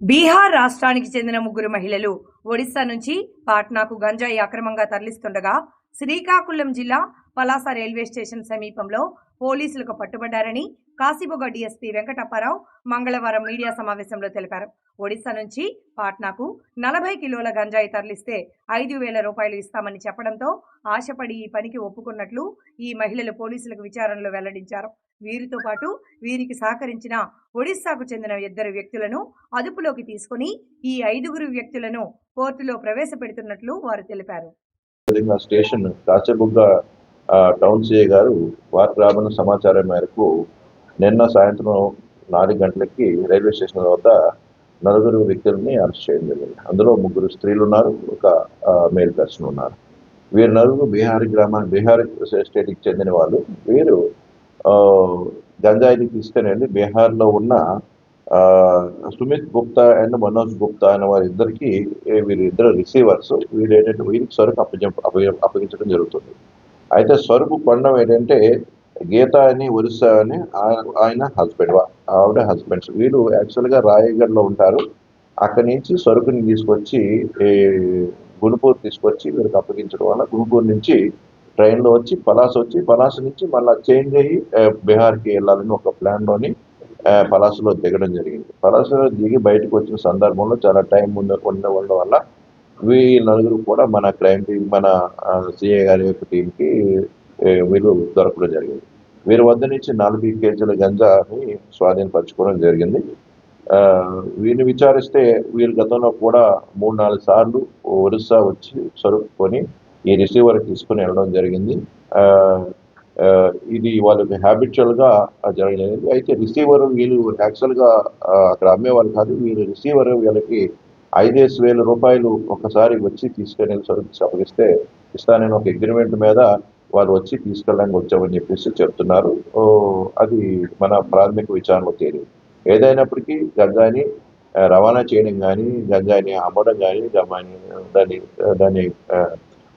బీహార్ రాష్ట్రానికి చెందిన ముగ్గురు మహిళలు ఒడిశా నుంచి పాట్నాకు గంజాయి అక్రమంగా తరలిస్తుండగా శ్రీకాకుళం జిల్లా పలాస రైల్వే స్టేషన్ సమీపంలో పోలీసులకు పట్టుబడ్డారని కాశీబొగ డీఎస్పీ వెంకటప్పారావు మంగళవారం మీడియా సమావేశంలో తెలిపారు. ఒడిశా నుంచి పాట్నాకు నలభై కిలోల గంజాయి తరలిస్తే ఐదు వేల రూపాయలు ఇస్తామని చెప్పడంతో ఆశపడి ఈ పనికి ఒప్పుకున్నట్లు ఈ మహిళలు పోలీసులకు విచారణలో వెల్లడించారు. వీరితో పాటు వీరికి సహకరించిన ఒడిశాకు చెందిన ఇద్దరు వ్యక్తులను అదుపులోకి తీసుకుని ఈ ఐదుగురు వ్యక్తులను కోర్టులో ప్రవేశపెడుతున్నట్లు వారు తెలిపారు. Telangana station Kachabugga town CI గారు వారికి రాబడిన సమాచారం మేరకు నిన్న సాయంత్రం నాలుగు గంటలకి రైల్వే స్టేషన్ వద్ద నలుగురు వ్యక్తులని అరెస్ట్ చేయడం జరిగింది. అందులో ముగ్గురు స్త్రీలు ఉన్నారు ఒక మేల్ పర్సన్ ఉన్నారు. వీరు నలుగురు బీహార్ గ్రామా బీహార్ స్టేట్కి చెందిన వాళ్ళు. వీరు గంజాయిని తీసుకుని వెళ్ళి బీహార్లో ఉన్న సుమిత్ గుప్తా అండ్ మనోజ్ గుప్తా అనే వారిద్దరికి వీరిద్దరు రిసీవర్స్ వీళ్ళు ఏంటంటే వీరికి సరుకు అప్పగించ అప్పగించడం జరుగుతుంది. అయితే సరుకు కొండం ఏంటంటే గీత అని ఒరిస్సా అని ఆయన- ఆయన హస్బెండ్ ఆవిడ హస్బెండ్స్. వీళ్ళు యాక్చువల్గా రాయగఢ్లో ఉంటారు. అక్కడి నుంచి సరుకుని తీసుకొచ్చి గుణపూర్ తీసుకొచ్చి వీరికి అప్పగించడం వల్ల గుణపూర్ నుంచి ట్రైన్లో వచ్చి పలాస వచ్చి పలాస నుంచి మళ్ళీ చేంజ్ అయ్యి బీహార్కి వెళ్ళాలని ఒక ప్లాన్లోని పలాసలో దిగడం జరిగింది. పలాసలో దిగి బయటకు వచ్చిన సందర్భంలో చాలా టైం ఉండ ఉండడం వల్ల వీళ్ళ నలుగురు కూడా మన క్రైమ్ టీం మన సిఏ గారి యొక్క టీంకి వీళ్ళు దొరకడం జరిగింది. వీరి వద్ద నుంచి నలభై కేజీల గంజాని స్వాధీనపరచుకోవడం జరిగింది. వీరిని విచారిస్తే వీరు గతంలో కూడా మూడు నాలుగు సార్లు ఒరిస్సా వచ్చి సరుకుకొని ఈ రిసీవర్ తీసుకుని వెళ్ళడం జరిగింది. ఇది వాళ్ళకి హ్యాబిచువల్గా జరగడం అయితే రిసీవర్ వీళ్ళు యాక్చువల్గా అక్కడ అమ్మేవాళ్ళు కాదు. వీళ్ళు రిసీవర్ వీళ్ళకి ఐదేసి వేల రూపాయలు ఒకసారి వచ్చి తీసుకెళ్ళి సరుకు అప్పగిస్తే ఇస్తానని ఒక అగ్రిమెంట్ మీద వాళ్ళు వచ్చి తీసుకెళ్ళడానికి వచ్చామని చెప్పేసి చెప్తున్నారు. అది మన ప్రాథమిక విచారణలో తేలి ఏదైనప్పటికీ గంజాయిని రవాణా చేయడం కానీ గంజాయిని అమ్మడం కానీ దాన్ని దాన్ని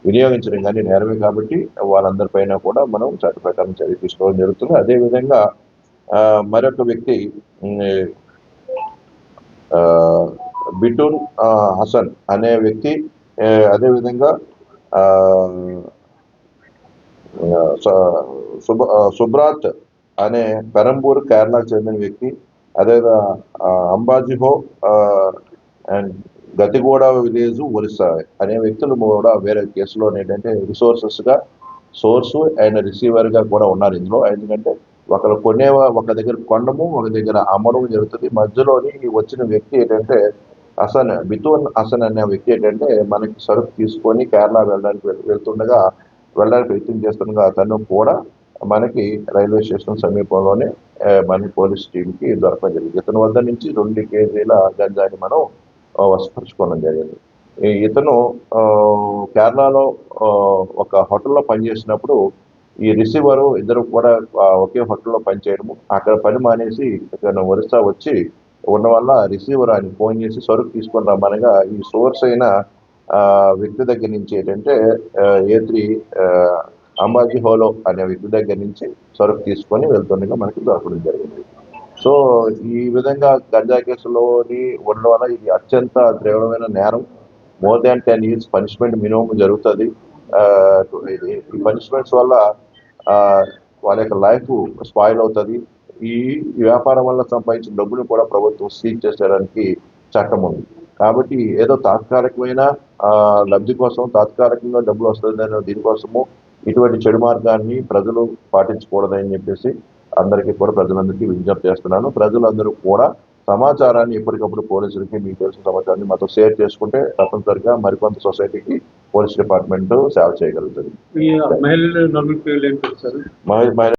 వినియోగించడం కానీ నేరమే కాబట్టి వాళ్ళందరిపైన కూడా మనం చట్ట ప్రకారం చర్య తీసుకోవడం జరుగుతుంది. అదేవిధంగా మరొక వ్యక్తి బిటూన్ హసన్ అనే వ్యక్తి అదేవిధంగా సుబ సుబ్రాత్ అనే పెరంబూర్ కేరళకు చెందిన వ్యక్తి అదే అంబాజీహో అండ్ గతిగూడ విలేజ్ ఒరిస్సా అనే వ్యక్తులు కూడా వేరే కేసులో ఏంటంటే రిసోర్సెస్గా సోర్సు అండ్ రిసీవర్గా కూడా ఉన్నారు ఇందులో. ఎందుకంటే ఒకరు కొనే ఒక దగ్గర కొనడము ఒక దగ్గర అమ్మడం జరుగుతుంది. మధ్యలోని వచ్చిన వ్యక్తి ఏంటంటే హసన్ బితూన్ హసన్ అనే వ్యక్తి ఏంటంటే మనకి సరుకు తీసుకొని కేరళ వెళ్ళడానికి వెళ్తుండగా వెళ్ళడానికి ప్రయత్నం చేస్తుండగా అతను కూడా మనకి రైల్వే స్టేషన్ సమీపంలోనే మన పోలీస్ టీంకి దొరకడం జరిగింది. ఇతని వద్ద నుంచి రెండు కేజీల గంజాని మనం వశపరుచుకోవడం జరిగింది. ఈ- ఇతను కేరళలో ఒక హోటల్లో పనిచేసినప్పుడు ఈ రిసీవర్ ఇద్దరు కూడా ఒకే హోటల్లో పనిచేయడము అక్కడ పని మానేసి ఇతను ఒరిస్సా వచ్చి ఉన్న వల్ల రిసీవర్ ఆయన ఫోన్ చేసి సరుకు తీసుకొని రమ్మనగా ఈ సోర్స్ అయిన ఆ, వ్యక్తి దగ్గర నుంచి ఏంటంటే ఏ త్రీ అంబాజీ హోలో అనే వ్యక్తి దగ్గర నుంచి సరుకు తీసుకొని వెళ్తుండగా మనకి దొరకడం జరిగింది. సో ఈ విధంగా గంజా కేసులోని ఉండడం వల్ల ఇది అత్యంత తీవ్రమైన నేరం. More than ten years punishment minimum జరుగుతుంది. ఇది- ఈ పనిష్మెంట్స్ వల్ల వాళ్ళ యొక్క లైఫ్ స్పాయిల్ అవుతుంది. ఈ వ్యాపారం వల్ల సంపాదించిన డబ్బులు కూడా ప్రభుత్వం సీజ్ చేసేయడానికి చట్టం ఉంది. కాబట్టి ఏదో తాత్కాలికమైన లబ్ధి కోసం తాత్కాలికంగా డబ్బులు వస్తుందనే దీనికోసము ఇటువంటి చెడు మార్గాన్ని ప్రజలు పాటించకూడదని చెప్పేసి అందరికీ కూడా ప్రజలందరికీ విజ్ఞప్తి చేస్తున్నాను. ప్రజలందరూ కూడా సమాచారాన్ని ఎప్పటికప్పుడు పోలీసులకి మీకు తెలిసిన సమాచారాన్ని మాతో షేర్ చేసుకుంటే తప్పనిసరిగా మరికొంత సొసైటీకి పోలీస్ డిపార్ట్మెంట్ సేవ చేయగలుగుతుంది.